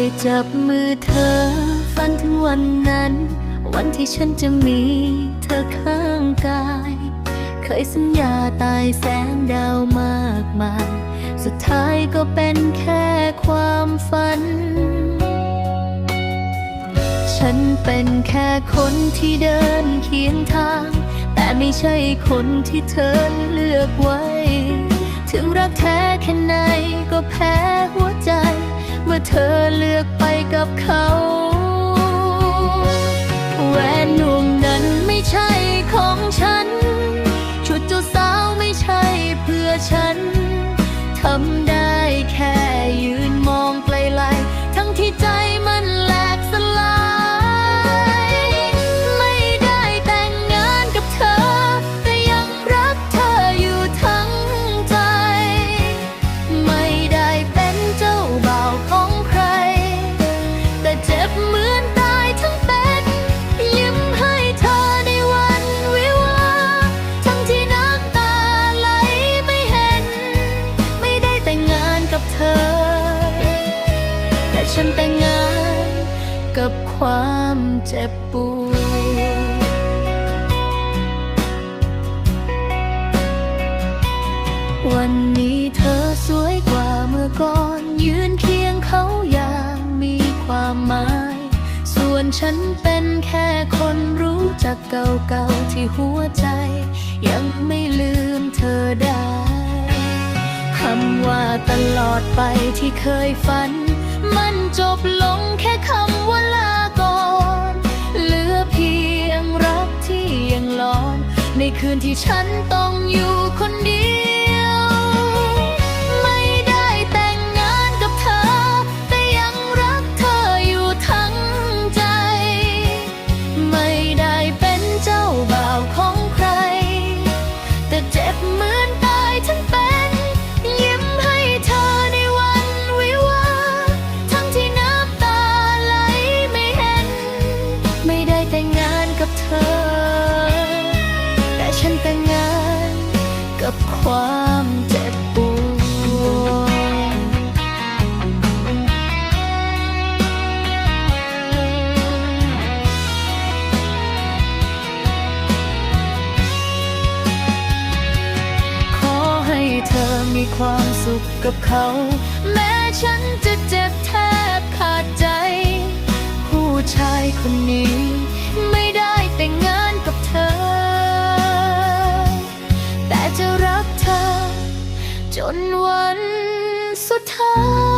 ยจับมือเธอ ฝันถึงวันนั้น วันที่ฉันจะมีเธอข้างกาย เคยสัญญาตายแสงดาวมากมาย สุดท้ายก็เป็นแค่ความฝัน ฉันเป็นแค่คนที่เดินเคียงทาง แต่ไม่ใช่คนที่เธอเลือกไว้ ถึงรักแท้แค่ไหนก็แพ้หัวใจ มื่อเธอเลือกไปกับเขาแหวนหนุ่มนั้นไม่ใช่ของฉัน ชุดเจ้าสาวไม่ใช่เพื่อฉันทำ ฉันแต่งงานกับความเจ็บปวดวันนี้เธอสวยกว่าเมื่อก่อน ยืนเคียงเขาอย่างมีความหมาย ส่วนฉันเป็นแค่คนรู้จักเก่าๆที่หัวใจ ยังไม่ลืมเธอได้ คำว่าตลอดไปที่เคยฝัน มันจบลงแค่คำว่าลาก่อนเหลือเพียงรักที่ยังหลอน ในคืนที่ฉันต้องอยู่คน ความสุขกับเขา แม้ฉันจะเจ็บแทบขาดใจ ผู้ชายคนนี้ ไม่ได้แต่งงานกับเธอ แต่จะรักเธอ จนวันสุดท้าย